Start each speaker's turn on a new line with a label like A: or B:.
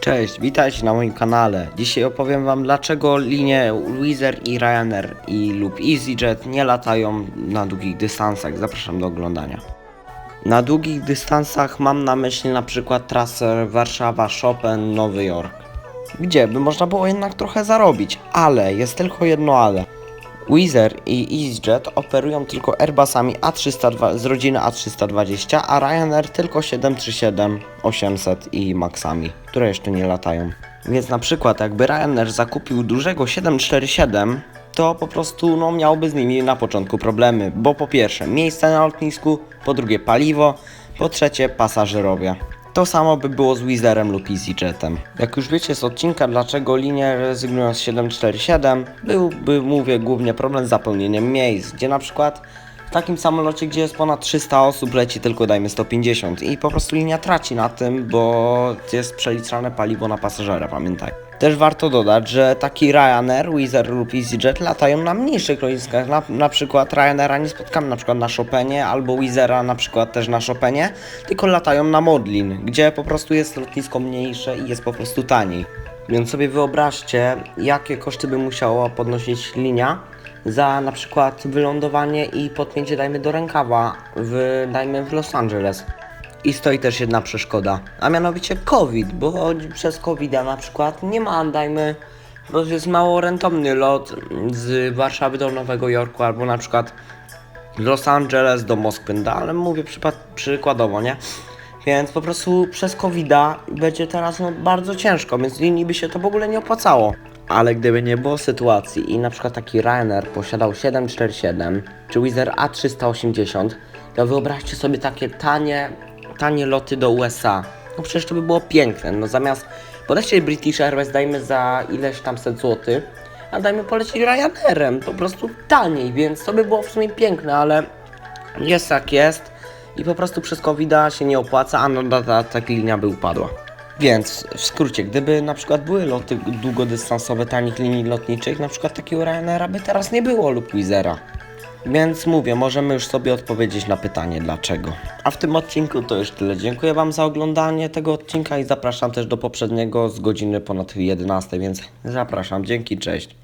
A: Cześć, witajcie na moim kanale. Dzisiaj opowiem wam dlaczego linie Wizz i Ryanair i lub EasyJet nie latają na długich dystansach. Zapraszam do oglądania. Na długich dystansach mam na myśli na przykład trasę Warszawa-Chopin, Nowy Jork. Gdzie by można było jednak trochę zarobić, ale jest tylko jedno ale. Wizz i EasyJet oferują tylko Airbusami A302 z rodziny A320, a Ryanair tylko 737, 800 i Maxami, które jeszcze nie latają. Więc na przykład jakby Ryanair zakupił dużego 747, to po prostu no, miałby z nimi na początku problemy, bo po pierwsze miejsce na lotnisku, po drugie paliwo, po trzecie pasażerowie. To samo by było z Wizerem lub EasyJetem. Jak już wiecie z odcinka, dlaczego linie rezygnują z 747, byłby, mówię, głównie problem z zapełnieniem miejsc, gdzie na przykład w takim samolocie, gdzie jest ponad 300 osób, leci tylko dajmy 150 i po prostu linia traci na tym, bo jest przeliczane paliwo na pasażera, pamiętaj. Też warto dodać, że taki Ryanair, Wizz lub EasyJet latają na mniejszych lotniskach, na, na przykład Ryanaira nie spotkamy na przykład na Chopinie, albo Wizzera na przykład też na Chopinie, tylko latają na Modlin, gdzie po prostu jest lotnisko mniejsze i jest po prostu taniej. Więc sobie wyobraźcie, jakie koszty by musiała podnosić linia za na przykład wylądowanie i podpięcie dajmy do rękawa w, dajmy w Los Angeles. I stoi też jedna przeszkoda, a mianowicie COVID, bo przez covid na przykład nie ma, dajmy, bo jest mało rentowny lot z Warszawy do Nowego Jorku albo na przykład Los Angeles do Moskwy, no, ale mówię przykładowo, nie? Więc po prostu przez covid będzie teraz no, bardzo ciężko, więc linii by się to w ogóle nie opłacało. Ale gdyby nie było sytuacji i na przykład taki Ryanair posiadał 747 czy Wizz Air A380, to wyobraźcie sobie takie tanie, tanie loty do USA. No przecież to by było piękne. No zamiast podejście British Airways dajmy za ileś tam set złotych, a dajmy polecieć Ryanairem, po prostu taniej, więc to by było w sumie piękne, ale jest jak jest i po prostu przez covid się nie opłaca, a no ta, ta, ta linia by upadła. Więc w skrócie, gdyby na przykład były loty długodystansowe tanich linii lotniczych, na przykład takiego Ryanaira by teraz nie było lub Wizera. Więc mówię, możemy już sobie odpowiedzieć na pytanie dlaczego. A w tym odcinku to już tyle. Dziękuję Wam za oglądanie tego odcinka i zapraszam też do poprzedniego z godziny ponad 11, więc zapraszam. Dzięki, cześć.